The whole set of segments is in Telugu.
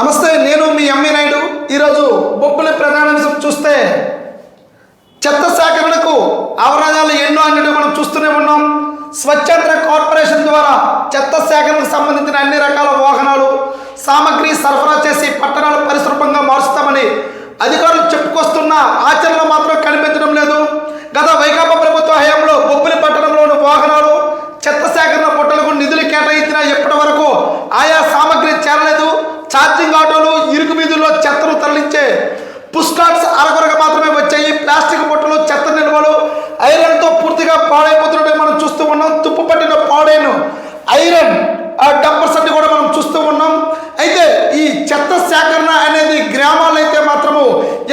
నమస్తే నేను మీ ఎంవి నాయుడు. ఈరోజు బొబ్బులి ప్రధానాంశం చూస్తే చెత్త సేకరణకు అవరోధాలు ఎన్నో అనేది మనం చూస్తూనే ఉన్నాం. స్వచ్ఛంద కార్పొరేషన్ ద్వారా చెత్త సేకరణకు సంబంధించిన అన్ని రకాల వాహనాలు సామగ్రి సరఫరా చేసి పట్టణాలు పరిశుభ్రంగా మారుస్తామని అధికారులు చెప్పుకొస్తున్న ఆచరణ మాత్రం కనిపించడం లేదు. గత వైకాపా ప్రభుత్వ హయాంలో బొబ్బిలి పట్టణంలోని వాహనాలు చెత్త సేకరణ పొట్టలకు నిధులు కేటాయించినా ఇప్పటి వరకు ఆయా సామగ్రి చేరలేదు ఛార్జింగ్ ఆటోలు ఇరుకు వీధుల్లో చెత్తను తరలించే పుష్కాట్స్ అరకొరగా మాత్రమే వచ్చాయి. ప్లాస్టిక్ బుట్టలు చెత్త నిల్వలు ఐరన్తో పూర్తిగా పాడైపోతున్నట్టు మనం చూస్తూ ఉన్నాం. తుప్పు పట్టిన పాడైన ఐరన్ ఆ అన్ని కూడా మనం చూస్తూ ఉన్నాం. అయితే ఈ చెత్త సేకరణ అనేది గ్రామాలైతే అయితే మాత్రము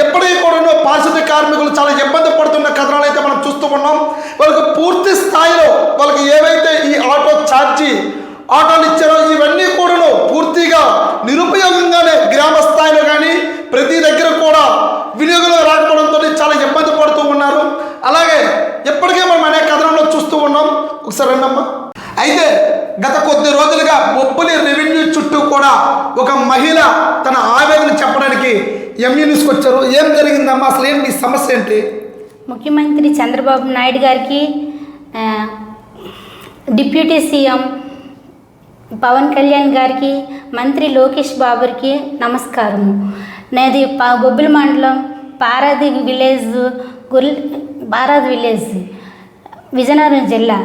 ఎప్పటికీ కూడా పారిశుద్ధ్య కార్మికులు చాలా ఇబ్బంది పడుతున్న కథనాలు అయితే మనం చూస్తూ ఉన్నాం. వాళ్ళకి పూర్తి స్థాయిలో వాళ్ళకి ఏవైతే ఈ ఆటో ఛార్జీ ఆటోలు ఇచ్చారో ఇవన్నీ కూడాను పూర్తిగా నిరుపయోగంగానే ఎప్పటికీ మనం అనేక కథనంలో చూస్తూ ఉన్నాం. ఒకసారి రండమ్మా. అయితే గత కొద్ది రోజులుగా బొబ్బులి రెవెన్యూ చుట్టూ కూడా ఒక మహిళ తన ఆవేదన చెప్పడానికి ఎంఈ న్యూస్కి వచ్చారు. ఏం జరిగిందమ్మా? అసలు ఏం మీ సమస్య ఏంటి? ముఖ్యమంత్రి చంద్రబాబు నాయుడు గారికి డిప్యూటీ సీఎం పవన్ కళ్యాణ్ గారికి మంత్రి లోకేష్ బాబుకి నమస్కారము. నాది పా బొబ్బిలి మండలం పారాది విలేజ్ గుల్ బారాద్ విలేజ్ విజయనగరం జిల్లా.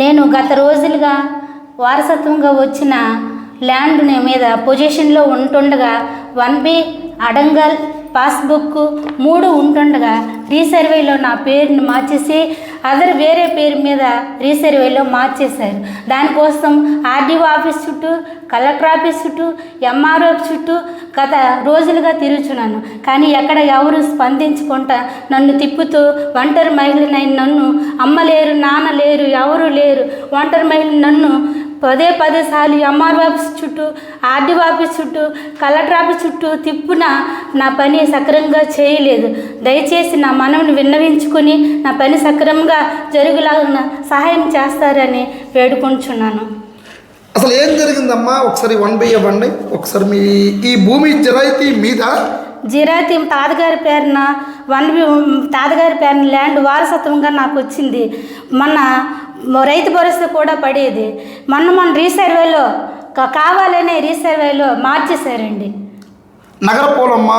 నేను గత రోజులుగా వారసత్వంగా వచ్చిన ల్యాండ్ మీద పొజిషన్లో ఉంటుండగా వన్ బి అడంగల్ పాస్బుక్ మూడు ఉంటుండగా రీసర్వేలో నా పేరుని మార్చేసి అదర్ వేరే పేరు మీద రీసర్వేలో మార్చేశారు. దానికోసం ఆర్డీఓ ఆఫీస్ చుట్టూ కలెక్టర్ ఆఫీస్ చుట్టూ ఎంఆర్ఓ చుట్టూ గత రోజులుగా తిరుగుచున్నాను. కానీ ఎక్కడ ఎవరు స్పందించుకుంటా నన్ను తిప్పుతూ ఒంటరి మహిళనైన నన్ను అమ్మ లేరు నాన్న లేరు ఎవరు లేరు ఒంటరి మహిళ నన్ను పదే పదే సార్లు ఎంఆర్ఓ ఆఫీస్ చుట్టూ ఆర్డీఓ ఆఫీస్ చుట్టూ కలెక్టర్ ఆఫీస్ చుట్టూ తిప్పున? నా పని సక్రమంగా చేయలేదు. దయచేసి నా మనవిని విన్నవించుకొని నా పని సక్రమంగా జరుగులాగా సహాయం చేస్తారని వేడుకుంటున్నాను అసలు ఏం జరిగిందమ్మా? ఒకసారి వన్ బై ఇవ్వండి ఒకసారి మీ ఈ భూమి జరాయితీ మీద జిరాతి తాతగారి పేరున వన్ తాతగారి పేరున ల్యాండ్ వారసత్వంగా నాకు వచ్చింది. మొన్న రైతు భరోసా కూడా పడేది. మొన్న మన రీసర్వేలో కావాలనే రీసర్వేలో మార్చేశారండి. నగర పోలమ్మ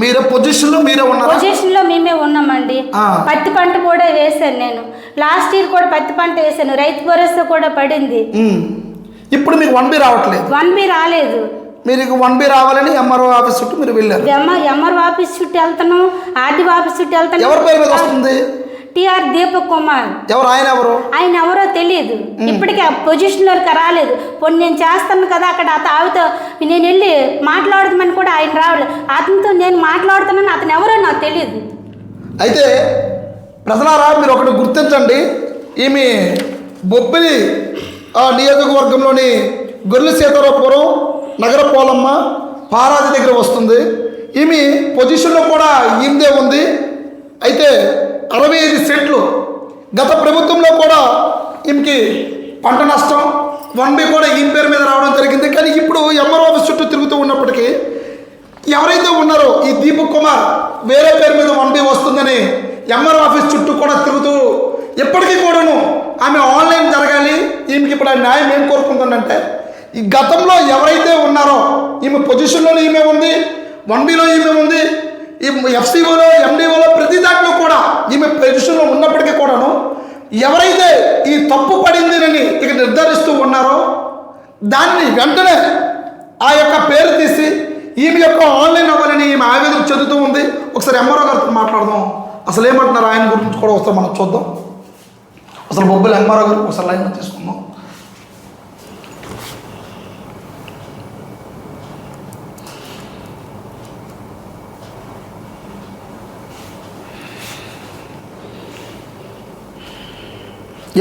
మీరే పొజిషన్లో మీరే ఉన్నారా? పొజిషన్లో మేమే ఉన్నామండి. పత్తి పంట కూడా వేశాను నేను. లాస్ట్ ఇయర్ కూడా పత్తి పంట వేశాను. రైతు భరోసా కూడా పడింది. ఇప్పుడు మీకు వన్ బి రావట్లేదు. వన్ బి రాలేదు. మీరు ఇక వన్ బి రావాలని ఎంఆర్ఓ ఆఫీస్ చుట్టూ మీరు వెళ్ళారు. ఎమ్మ ఎంఆర్ ఆఫీస్ చుట్టూ వెళ్తాను ఆర్డీఓ ఆఫీస్ చుట్టూ ఎవరి పేరు మీద వెళ్తాను వస్తుంది? T R Deepak Kumar. ఎవరు ఆయన ఎవరు? ఆయన ఎవరో తెలియదు. ఇప్పటికీ ఆ పొజిషన్లోకి రాలేదు. పోనీ నేను చేస్తాను కదా అక్కడ అత ఆవితో నేను వెళ్ళి మాట్లాడదామని కూడా ఆయన రావలేదు అతనితో నేను మాట్లాడుతున్నాను అతను ఎవరో నాకు తెలియదు అయితే ప్రజలారా మీరు ఒకటి గుర్తించండి. ఈమె బొబ్బిలి ఆ, నియోజకవర్గంలోని గొర్రెల సీతారాపురం నగరపోలమ్మ పారాది దగ్గర వస్తుంది. ఈమె పొజిషన్లో కూడా ఈమెదే ఉంది. అయితే అరవై ఐదు సెంట్లు. గత ప్రభుత్వంలో కూడా ఈమెకి పంట నష్టం వన్ బి కూడా ఈమె పేరు మీద రావడం జరిగింది. కానీ ఇప్పుడు ఎంఆర్ఓ ఆఫీస్ చుట్టూ తిరుగుతూ ఉన్నప్పటికీ ఎవరైతే ఉన్నారో ఈ దీపక్ కుమార్ వేరే పేరు మీద వన్ బి వస్తుందని ఎంఆర్ ఆఫీస్ చుట్టూ కూడా తిరుగుతూ ఎప్పటికీ కూడాను ఆమె ఆన్లైన్ జరగాలి. ఈమెకి ఇప్పుడు ఆ న్యాయం ఏం కోరుకుంటుందంటే ఈ గతంలో ఎవరైతే ఉన్నారో ఈమె పొజిషన్లోనే ఈమె ఉంది వన్ బిలో ఈమె ఉంది ఈ ఎఫ్సిఓలో ఎండిఓలో ప్రతి దాంట్లో కూడా ఈమె పొజిషన్లో ఉన్నప్పటికీ కూడాను ఎవరైతే ఈ తప్పు పడిందినని ఇక నిర్ధారిస్తూ ఉన్నారో దాన్ని వెంటనే ఆ యొక్క పేరు తీసి ఈమె యొక్క ఆన్లైన్ అవ్వాలని ఈమె ఆవేదన చెందుతూ ఉంది. ఒకసారి ఎంఆర్ఓ గారితో మాట్లాడదాం. అసలు ఏమంటున్నారు? ఆయన గురించి కూడా ఒకసారి మనం చూద్దాం. అసలు బొబ్బులు ఎంఆర్ఓ గారు ఒకసారి లైన్ తీసుకుందాం.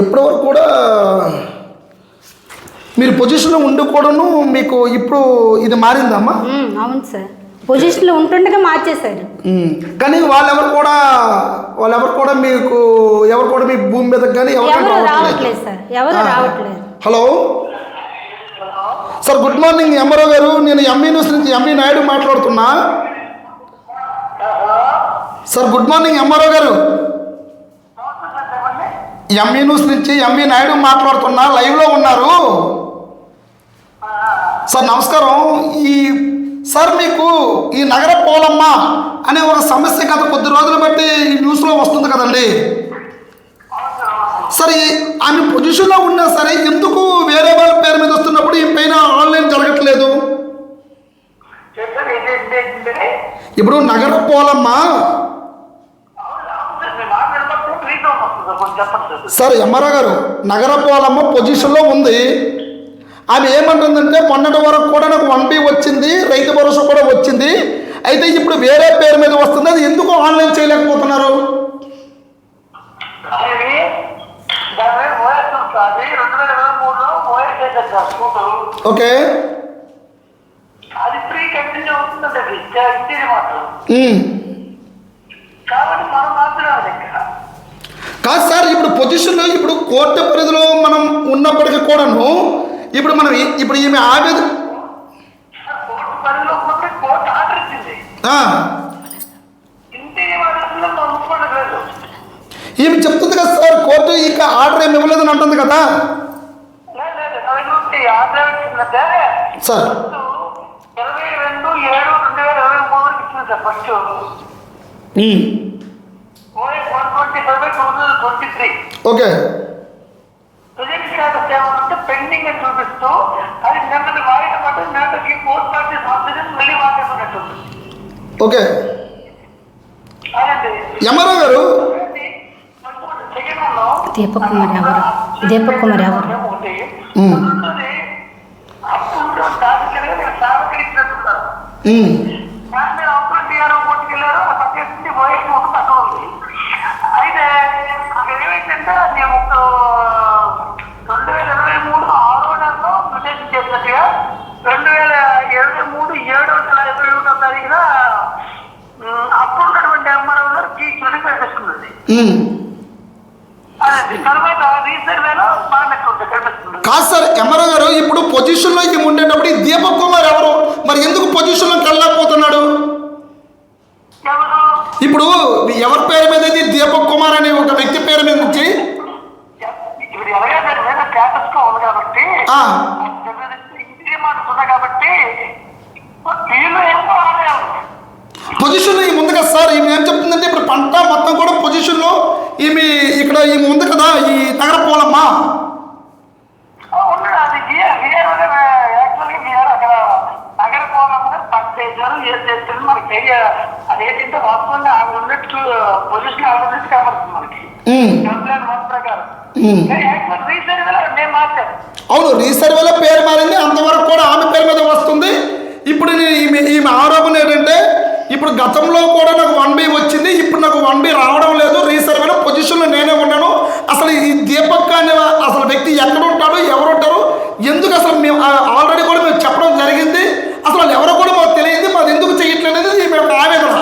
ఎప్పటి వరకు కూడా మీరు పొజిషన్లో ఉండి కూడాను మీకు ఇప్పుడు ఇది మారిందమ్మా అవును సార్. పొజిషన్లో ఉంటుండగా మార్చేశారు. కానీ వాళ్ళెవరు కూడా వాళ్ళెవరు కూడా మీకు ఎవరు కూడా మీ భూమి మీదకి కానీ ఎవరు రావట్లేదు. సార్. ఎవరు. రావట్లేదు. Hello? Sir good morning MRO garu. నేను ఎంఈ న్యూస్ నుంచి ఎంఈ నాయుడు మాట్లాడుతున్నా. Sir good morning MRO garu. ME news నుంచి ఎంఈ నాయుడు మాట్లాడుతున్నా లైవ్లో ఉన్నారు. సార్ నమస్కారం. ఈ సార్ మీకు ఈ నగర పోలమ్మ అనే ఒక సమస్య గత కొద్ది రోజులు బట్టి ఈ న్యూస్లో వస్తుంది కదండి. సార్ ఆమె పొజిషన్లో ఉన్నా సరే ఎందుకు వేరే వాళ్ళ పేరు మీద వస్తున్నప్పుడు ఈ పైన ఆన్లైన్ జరగట్లేదు? ఇప్పుడు నగర పోలమ్మ మీ మాట వినపడుతుంది రీతో వస్తుంది సార్ ఎంఆర్ఓ గారు నగర పోలమ్మ పొజిషన్లో ఉంది. ఆమె ఏమంటుందంటే మొన్నటి వరకు కూడా నాకు వన్ బి వచ్చింది రైతు భరోసా కూడా వచ్చింది. అయితే ఇప్పుడు వేరే పేరు మీద వస్తుంది అది ఎందుకు ఆన్లైన్ చేయలేకపోతున్నారు? ఓకే. అది ఫ్రీ కంటిన్యూ అవుతుందండి అది ఇంటిది మాత్రం. ఉమ్. కాబట్టి మనం ఇక్కడ కాదు సార్ ఇప్పుడు పొజిషన్లో ఇప్పుడు కోర్టు పరిధిలో మనం ఉన్నప్పటికీ కూడాను ఇప్పుడు మనం ఇప్పుడు ఈమె ఆవేద సార్ కోర్టు పనిలో ఉన్నప్పుడు కోర్టు ఆర్డర్ ఇచ్చింది. ఆ, ఇంటిది మాత్రం మనం ఒప్పుకోవడం లేదు. ఈమె చెప్తుంది కదా సార్ కోర్టు ఇంకా ఆర్డర్ ఏమి ఇవ్వలేదని అంటుంది కదా. సార్ ఇరవై రెండు ఏడు రెండు వేల ఇరవై మూడు ఇచ్చింది సార్ ఫస్ట్. ఓకే పెండింగ్ అని చూపిస్తూ అది నిన్నటి వాయిదా పట్టు నిన్నటికి పోస్ట్ పార్టీ ఆఫీసర్ మళ్ళీ వాడేస్తున్నట్టుంది ఓకే ఎంఆర్ఓ గారు దీపక్ కుమార్ ఎవరు? దీపక్ కుమార్ ఎవరు? ఒకటి ఉమ్. రెండోది అప్పుడు తాత్కాలికంగా నేను సాగకరించినట్టున్నారు ఉమ్. కానీ నేను అవసరం టీఆర్ఓ కోర్టుకి వెళ్ళారు ఆ పట్టేసింది వయసు ఒక పక్కన ఉంది అయితే అక్కడ ఏమైందంటే నేను ఒక రెండు వేల ఇరవై మూడు ఆరో నెలలో మ్యూటేషన్ చేసినట్టుగా రెండు వేల ఇరవై మూడు ఏడో నెల ఇరవై ఒకటో తారీఖున ఉమ్, అప్పుడు ఉన్నటువంటి ఎంఆర్ఓ గారు కీ కనిపిస్తుంది ఉమ్. అదే తర్వాత రీసర్వేలో బాగా ఉంటుంది కనిపిస్తుంది కాదు సార్ ఎంఆర్ఓ గారు ఇప్పుడు పొజిషన్లో ఈమె ఉండేటప్పుడు దీపక్ కుమార్ ఎవరు? మరి ఎందుకు పొజిషన్లోకి వెళ్ళలేకపోతున్నాడు ఎవరు ఇప్పుడు ఎవరి పేరు మీద అయితే దీపక్ కుమార్ అనే ఒక వ్యక్తి పేరు మీద నుంచి ఇప్పుడు ఎలాగా దాని మీద స్టేటస్గా ఉంది కాబట్టి ఆ. ఇంటి మాట ఉంది కాబట్టి వీళ్ళు ఏమో ఆడారు పొజిషన్లో ఈమె ఉంది కదా సార్ ఈమె ఏం పంట మొత్తం కూడా పొజిషన్లో ఈమె ఇక్కడ ఈమె ఉంది కదా ఈ నగర పోలమ్మ. చేశారు ఏం చేస్తారు మనకి తెలియదు. అదేంటంటే వాస్తవంగా ఆమె ఉన్నట్టు పొజిషన్ ఆమె ఉన్నట్టు కనబడుతుంది మనకి. ఉమ్. కంప్లైంట్ ప్రకారం. అవును రీసర్వేలో పేరు మారింది అంతవరకు కూడా ఆమె పేరు మీద వస్తుంది ఇప్పుడు నేను ఈమె ఈమె ఆరోపణ ఏంటంటే ఇప్పుడు గతంలో కూడా నాకు వన్ బి వచ్చింది ఇప్పుడు నాకు వన్ బి రావడం లేదు రీసర్వేలో పొజిషన్లో నేనే ఉన్నాను అసలు ఈ దీపక్ అనే అసలు వ్యక్తి ఎక్కడ ఉంటాడు ఎవరు ఉంటారు ఎందుకు అసలు మేము ఆల్రెడీ కూడా మేము చెప్పడం జరిగింది అసలు వాళ్ళు ఎవరో కూడా మాకు తెలియదు మాది ఎందుకు చేయట్లేదు అనేది ఈమె యొక్క ఆవేదన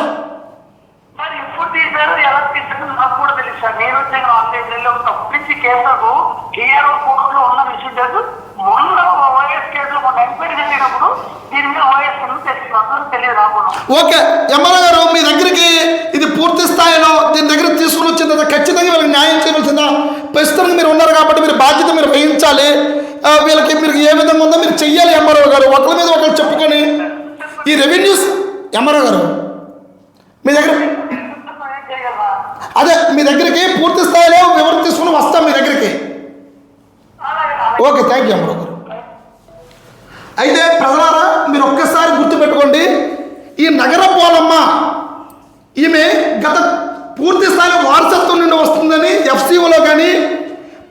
మరి ఎప్పుడు తీశారు ఎలా తీశారు నాకు కూడా తెలుసు సార్ నేను వచ్చాను ఆన్లైన్లో తప్పించి కేసులకు టీఆర్ఓ కోర్టులో ఉన్న విషయం లేదు మొన్న ఓఎస్ కేసులో మొన్న ఎంక్వైరీ జరిగినప్పుడు దీని మీద ఓఎస్ తెలియదు అందరూ తెలియదు నాకు ఓకే ఎమ్మెల్యే గారు మీ దగ్గరికి ఇది పూర్తి స్థాయిలో దీని దగ్గర తీసుకుని వచ్చిన తర్వాత ఖచ్చితంగా వీళ్ళకి న్యాయం చేయవలసిందా? ప్రస్తుతానికి మీరు ఉన్నారు కాబట్టి మీరు బాధ్యత మీరు వహించాలి. వీళ్ళకి మీరు ఏ విధంగా ఉందో మీరు చెయ్యాలి ఎంఆర్ఓ గారు. ఒకరి మీద ఒకరు చెప్పుకొని. ఈ రెవెన్యూస్ ఎంఆర్ఓ గారు మీ దగ్గర అదే మీ దగ్గరికి పూర్తి స్థాయిలో వివరణ తీసుకుని వస్తాం మీ దగ్గరికి. ఓకే థ్యాంక్ యూ ఎంఆర్ఓ గారు. అయితే ప్రజలారా మీరు ఒక్కసారి గుర్తుపెట్టుకోండి. ఈ నగర పోలమ్మ ఈమె గత పూర్తి స్థాయిలో వారసత్వం నుండి వస్తుందని ఎఫ్సిఓలో కానీ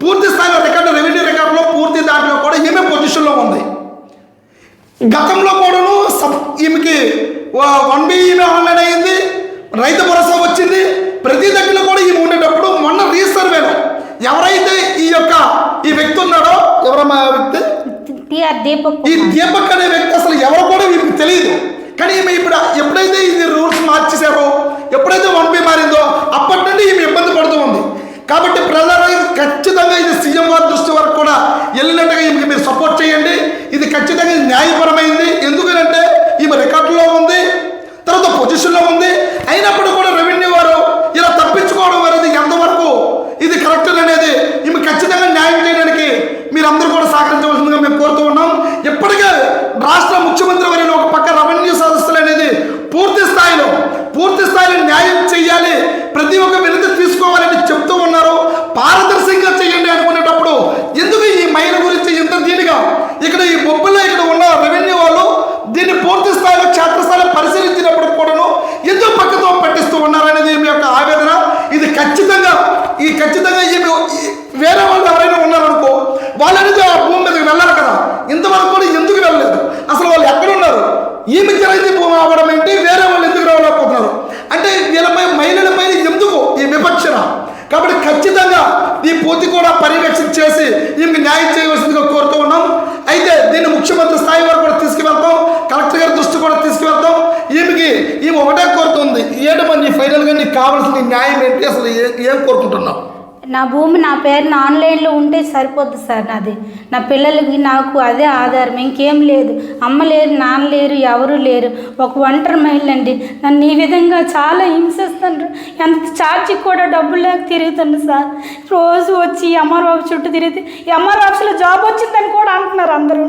పూర్తి స్థాయిలో రికార్డు రెవెన్యూ రికార్డులో పూర్తి దాంట్లో కూడా ఈమె పొజిషన్లో ఉంది. గతంలో కూడాను సబ్ ఈమెకి వన్ బి ఈమె ఆన్లైన్ అయ్యింది రైతు భరోసా వచ్చింది ప్రతి దగ్గర కూడా ఈమె ఉండేటప్పుడు మొన్న రీసర్వేలో ఎవరైతే ఈ యొక్క ఈ వ్యక్తి ఉన్నాడో ఎవరమ్మా వ్యక్తి? ఈ దీపక్ అనే వ్యక్తి అసలు ఎవరో కూడా వీరికి తెలియదు. కానీ ఈమె ఇప్పుడు ఎప్పుడైతే ఇది రూల్స్ మార్చేశారో ఎప్పుడైతే వన్ పే మారిందో అప్పటి నుండి ఈమె ఇబ్బంది పడుతూ ఉంది. కాబట్టి ప్రజల ఖచ్చితంగా ఇది సీఎం వారి దృష్టి వరకు కూడా వెళ్ళినట్టుగా ఈమెకి మీరు సపోర్ట్ చేయండి. ఇది ఖచ్చితంగా న్యాయపరమైంది. ఎందుకంటే ఈమె రికార్డులో ఉంది తర్వాత పొజిషన్లో ఉంది అయినప్పుడు కూడా రెవెన్యూ వారు ఇలా తప్పించుకోవడం అనేది ఎంతవరకు ఇది కరెక్ట్ అనేది ఈమె ఖచ్చితంగా న్యాయం చేయడానికి మీరందరూ కూడా సహకరించవలసిందిగా మేము కోరుతూ ఉన్నాం ఇప్పటికే రాష్ట్ర ముఖ్యమంత్రి వర్యులు ఒక పక్క రెవెన్యూ సదస్సులు అనేది పూర్తి స్థాయిలో పూర్తి స్థాయిలో న్యాయం చేయాలి ప్రతి ఒక్క వినతి తీసుకోవాలని చెప్తూ ఉన్నారు పారదర్శకంగా చేయండి అనుకునేటప్పుడు ఎందుకు ఈ మహిళ గురించి ఇంత దీనిగా ఇక్కడ ఈ బొబ్బుల్లో ఇక్కడ ఉన్న రెవెన్యూ వాళ్ళు దీన్ని పూర్తి స్థాయిలో క్షేత్రస్థాయిలో పరిశీలించినప్పుడు కూడాను ఎందుకు పక్కతో పట్టిస్తూ ఉన్నారనేది మీ యొక్క ఆవేదన ఇది ఖచ్చితంగా ఈ ఖచ్చితంగా ఈ ఈ వేరే వాళ్ళు ఎవరైనా ఉన్నారనుకో వాళ్ళు అనేది ఆ భూమి మీదకి వెళ్ళాలి కదా ఇంతవరకు కూడా ఎందుకు వెళ్ళలేదు అసలు వాళ్ళు ఎక్కడున్నారు ఈమె జరిగింది భూమి అవ్వడం ఏంటి వేరే వాళ్ళు ఎందుకు రావలేకపోతున్నారు అంటే వీళ్ళపై మహిళలపై ఎందుకు ఈ విపక్షణ కాబట్టి ఖచ్చితంగా ఈ పూర్తి కూడా పర్యవేక్షణ చేసి ఈమెకి న్యాయం చేయవలసిందిగా కోరుతూ ఉన్నాం అయితే దీన్ని ముఖ్యమంత్రి స్థాయి వరకు కూడా తీసుకువెళ్తాం కలెక్టర్ గారి దృష్టి కూడా తీసుకువెళ్తాం ఈమెకి ఈమె ఒకటే కోరుతుంది ఏంటి మరి నీ ఫైనల్గా నీకు కావాల్సిన న్యాయం ఏంటి అసలు ఏ- ఏం కోరుకుంటున్నావు నా భూమి నా పేరున ఆన్లైన్లో ఉంటే సరిపోద్ది సార్ నాది. నా పిల్లలకి నాకు అదే ఆధారం ఇంకేం లేదు. అమ్మ లేరు నాన్న లేరు ఎవరు లేరు. ఒక ఒంటరి మహిళండి. నన్ను ఈ విధంగా చాలా హింసిస్తున్నారు. ఎంత ఛార్జీ కూడా డబ్బులు లేక తిరుగుతుంది సార్. రోజు వచ్చి ఎంఆర్ ఆఫీస్ చుట్టూ తిరిగితే ఎంఆర్ ఆఫీస్లో జాబ్ వచ్చిందని కూడా అంటున్నారు అందరూ.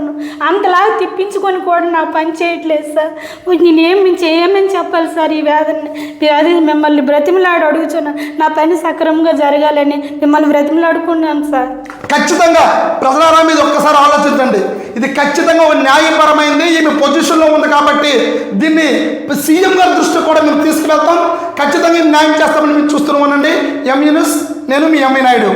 అంతలాగా తిప్పించుకొని కూడా నాకు పని చేయట్లేదు సార్. నేనేమి ఏమని చెప్పాలి సార్ ఈ వ్యాధిని వ్యాధి మిమ్మల్ని బ్రతిమలాడు అడుగుతున్నాను నా పని సక్రమంగా జరగాలని మిమ్మల్ని బ్రతిమలాడుకున్నాను సార్. ఖచ్చితంగా ప్రజలారా మీద ఒక్కసారి ఆలోచించండి. ఇది ఖచ్చితంగా ఒక న్యాయపరమైంది ఈమె పొజిషన్లో ఉంది కాబట్టి దీన్ని సీఎం గారి దృష్టి కూడా మేము తీసుకువెళ్తాం. ఖచ్చితంగా న్యాయం చేస్తామని మేము చూస్తున్నామనండి. ఎంఈ న్యూస్ నేను మీ ఎంఈ నాయుడు.